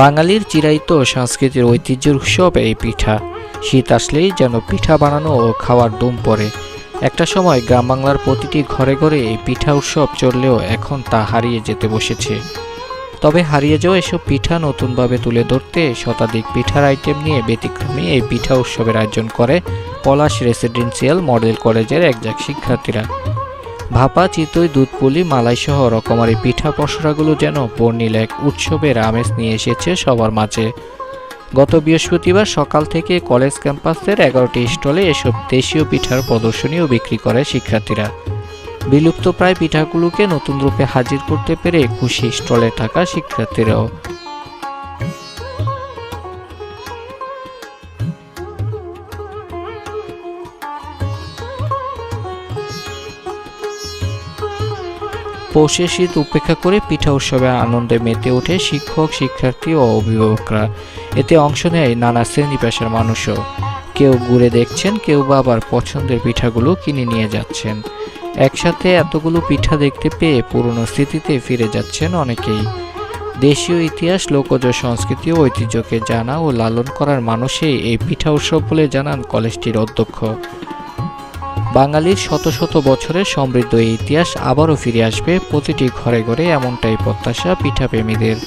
বাঙালির চিরায়িত সংস্কৃতির ঐতিহ্যের উৎসব এই পিঠা। শীত আসলেই যেন পিঠা বানানো ও খাওয়ার দুম পড়ে। একটা সময় গ্রাম বাংলার প্রতিটি ঘরে ঘরে এই পিঠা উৎসব চললেও এখন তা হারিয়ে যেতে বসেছে। তবে হারিয়ে যাওয়া এসব পিঠা নতুনভাবে তুলে ধরতে শতাধিক পিঠার আইটেম নিয়ে ব্যতিক্রমী এই পিঠা উৎসবের আয়োজন করে পলাশ রেসিডেন্সিয়াল মডেল কলেজের একজাক শিক্ষার্থীরা। ভাপা, চিতই, দুধপুলি, মালাইসহ রকমারি পিঠা পসরাগুলো যেন বর্ণিল এক উৎসবের আমেজ নিয়ে এসেছে সবার মাঝে। গত বৃহস্পতিবার সকাল থেকে কলেজ ক্যাম্পাসের এগারোটি স্টলে এসব দেশীয় পিঠার প্রদর্শনী ও বিক্রি করে শিক্ষার্থীরা। বিলুপ্ত প্রায় পিঠাগুলোকে নতুন রূপে হাজির করতে পেরে খুশি স্টলে থাকা শিক্ষার্থীরাও। পৌষে শীত উপেক্ষা করে পিঠা উৎসবে আনন্দে মেতে ওঠে শিক্ষক, শিক্ষার্থী ও অভিভাবকরা। এতে অংশ নেয় নানা শ্রেণি পেশার মানুষও। কেউ ঘুরে দেখছেন, কেউ বা আবার পছন্দের পিঠাগুলো কিনে নিয়ে যাচ্ছেন। একসাথে এতগুলো পিঠা দেখতে পেয়ে পুরনো স্মৃতিতে ফিরে যাচ্ছেন অনেকেই। দেশীয় ইতিহাস, লোকজ সংস্কৃতি ও ঐতিহ্যকে জানা ও লালন করার মানুষই এই পিঠা উৎসব বলে জানান কলেজটির অধ্যক্ষ। বাঙালির শত শত বছরের সমৃদ্ধ এই ইতিহাস আবারও ফিরে আসবে প্রতিটি ঘরে ঘরে এমনটাই প্রত্যাশা পিঠাপ্রেমীদের